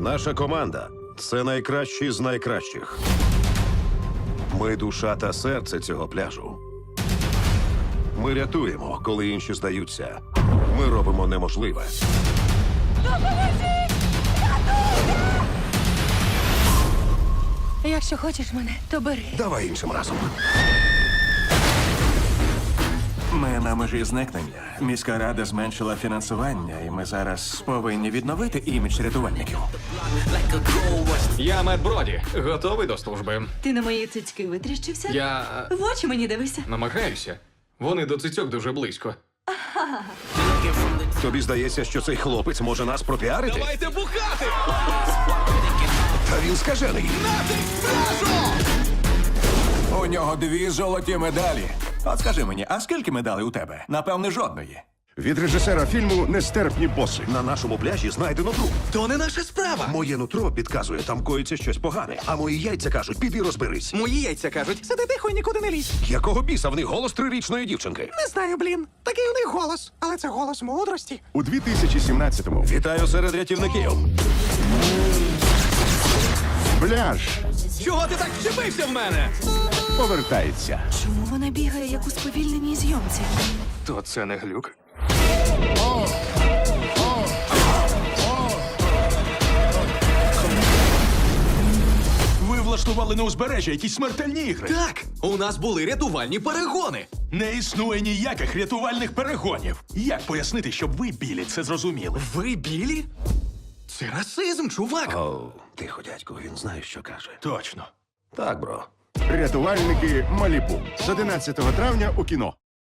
Наша команда це найкращі з найкращих. Ми душа та серце цього пляжу. Ми рятуємо, коли інші здаються. Ми робимо неможливе. Якщо хочеш мене, то бери. Давай іншим разом. Ми на межі зникнення. Міська рада зменшила фінансування, і ми зараз повинні відновити імідж рятувальників. Я Мед Броді, готовий до служби. Ти на мої цицьки витріщився? Я В очі мені дивися. намагаюся. Вони до цицьок дуже близько. Тобі здається, що цей хлопець може нас пропіарити? Давайте бухати! Та він скажений. У нього дві золоті медалі. От скажи мені, а скільки медалей у тебе? Напевне, жодної. Від режисера фільму Нестерпні боси. На нашому пляжі знайдено труп. То не наша справа. Моє нутро підказує, там коїться щось погане. А мої яйця кажуть, піди розберись. Мої яйця кажуть, сиди тихо і нікуди не лізь. Якого біса в них голос трирічної дівчинки? Не знаю, блін. Такий у них голос, але це голос мудрості. У 2017-му Вітаю серед рятівників. пляж Чого ти так вчепився в мене? Повертається. Чому вона бігає, як у сповільненій зйомці? То це не глюк. Ви влаштували на узбережжя якісь смертельні ігри. Так, у нас були рятувальні перегони. Не існує ніяких рятувальних перегонів. Як пояснити, щоб ви білі це зрозуміли? Ви білі? Це расизм, чувак. О, тихо, дядько, він знає, що каже. Точно. Так, бро. Рятувальники Малібу з 11 травня у кіно.